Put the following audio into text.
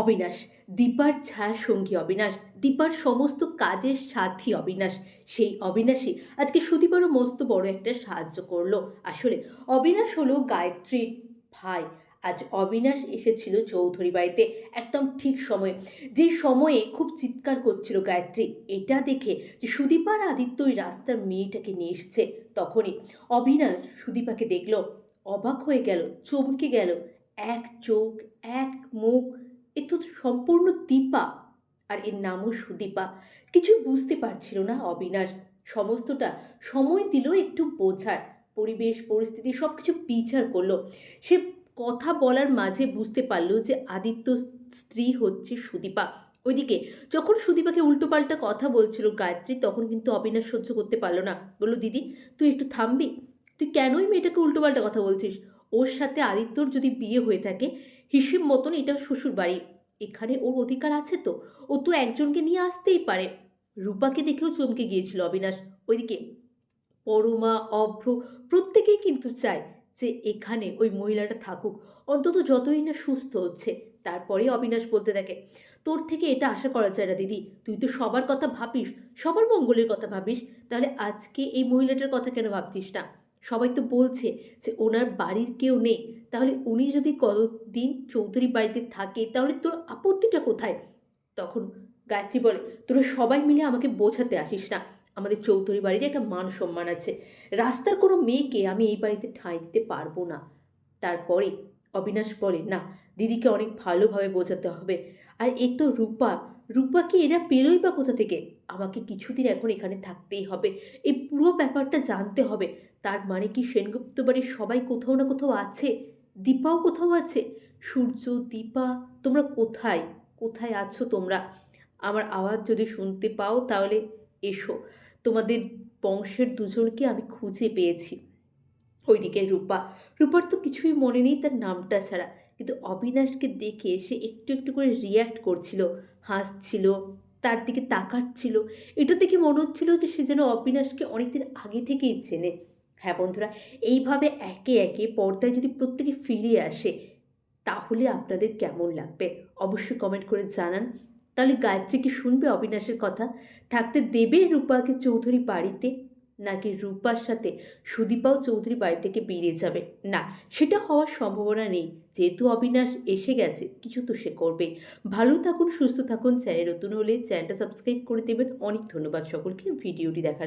অবিনাশ। দীপার ছায়া সঙ্গী অবিনাশ। দীপার সমস্ত কাজের সাথী অবিনাশ। সেই অবিনাশই আজকে সুদীপারও মস্ত বড় একটা সাহায্য করল। আসলে অবিনাশ হলো গায়ত্রীর ভাই। আজ অবিনাশ এসেছিল চৌধুরী বাড়িতে একদম ঠিক সময়ে। যে সময়ে খুব চিৎকার করছিল গায়ত্রী, এটা দেখে যে সুদীপার আদিত্য ওই রাস্তার মেয়েটাকে নিয়ে এসেছে। তখনই অবিনাশ সুদীপাকে দেখল, অবাক হয়ে গেল, চমকে গেল। এক চোখ, এক মুখ এ তো সম্পূর্ণ দীপা। আর এর নামও সুদীপা। কিছু বুঝতে পারছিল না অবিনাশ। সমস্তটা সময় দিল একটু বোঝার। পরিবেশ, পরিস্থিতি সব কিছু বিচার করল। সে কথা বলার মাঝে বুঝতে পারল যে আদিত্য স্ত্রী হচ্ছে সুদীপা। ওইদিকে যখন সুদীপাকে উল্টোপাল্টা কথা বলছিল গায়ত্রী, তখন কিন্তু অবিনাশ সহ্য করতে পারল না। বলল, দিদি, তুই একটু থামবি? তুই কেনই মেয়েটাকে উল্টোপাল্টা কথা বলছিস? ওর সাথে আদিত্যর যদি বিয়ে হয়ে থাকে হিসেব মতন এটা শ্বশুর বাড়ি। এখানে ওর অধিকার আছে তো? ও তো একজনকে নিয়ে আসতেই পারে। রূপাকে দেখেও চমকে গিয়েছিল অবিনাশ। ওইদিকে পরমা, অভ্র প্রত্যেকেই কিন্তু চায় যে এখানে ওই মহিলাটা থাকুক। অন্তত যতই না সুস্থ হচ্ছে, তারপরে অবিনাশ বলতে থাকে, তোর থেকে এটা আশা করা যায় না, দিদি। তুই তো সবার কথা ভাবিস, সবার মঙ্গলের কথা ভাবিস। তাহলে আজকে এই মহিলাটার কথা কেন ভাবছিস না? সবাই তো বলছে যে ওনার বাড়ির কেউ নেই। তাহলে উনি যদি কতদিন চৌধুরী বাড়িতে থাকে, তাহলে তোর আপত্তিটা কোথায়? তখন গায়ত্রী বলে, তোরা সবাই মিলে আমাকে বোঝাতে আসিস না। আমাদের চৌধুরী বাড়ির একটা মান সম্মান আছে। রাস্তার কোনো মেয়েকে আমি এই বাড়িতে ঠাঁই দিতে পারব না। তারপরে অবিনাশ বলে, না, দিদিকে অনেক ভালোভাবে বোঝাতে হবে। আর এ তো রূপা। রূপাকে এরা পেলোই বা কোথা থেকে? আমাকে কিছুদিন এখন এখানে থাকতেই হবে। এই পুরো ব্যাপারটা জানতে হবে। তার মানে কি সেনগুপ্ত বাড়ির সবাই কোথাও না কোথাও আছে? দীপাও কোথাও আছে? সূর্য, দীপা, তোমরা কোথায়? কোথায় আছো তোমরা? আমার আওয়াজ যদি শুনতে পাও তাহলে এসো। তোমাদের বংশের দুজনকে আমি খুঁজে পেয়েছি। ওইদিকে রূপা। রূপার তো কিছুই মনে নেই তার নামটা ছাড়া। কিন্তু অবিনাশকে দেখে সে একটু একটু করে রিয়্যাক্ট করছিল। হাসছিল, তার দিকে তাকাচ্ছিল। এটা দেখে মনে হচ্ছিল যে সে যেন অবিনাশকে অনেকদিন আগে থেকেই চেনে। হ্যাঁ বন্ধুরা, এইভাবে একে একে পর্দায় যদি প্রত্যেকে ফিরে আসে, তাহলে আপনাদের কেমন লাগবে? অবশ্যই কমেন্ট করে জানান। তাহলে গায়ত্রী কি শুনবে অবিনাশের কথা? থাকতে দেবে রূপাকে চৌধুরী বাড়িতে? নাকি রূপার সাথে সুদীপাও চৌধুরী বাড়ি থেকে বেরিয়ে যাবে? না, সেটা হওয়ার সম্ভাবনা নেই। যেহেতু অবিনাশ এসে গেছে, কিছু তো সে করবে। ভালো থাকুন, সুস্থ থাকুন। চ্যানেল নতুন হলে চ্যানেলটা সাবস্ক্রাইব করে দেবেন। অনেক ধন্যবাদ সকলকে। ভিডিওটি দেখার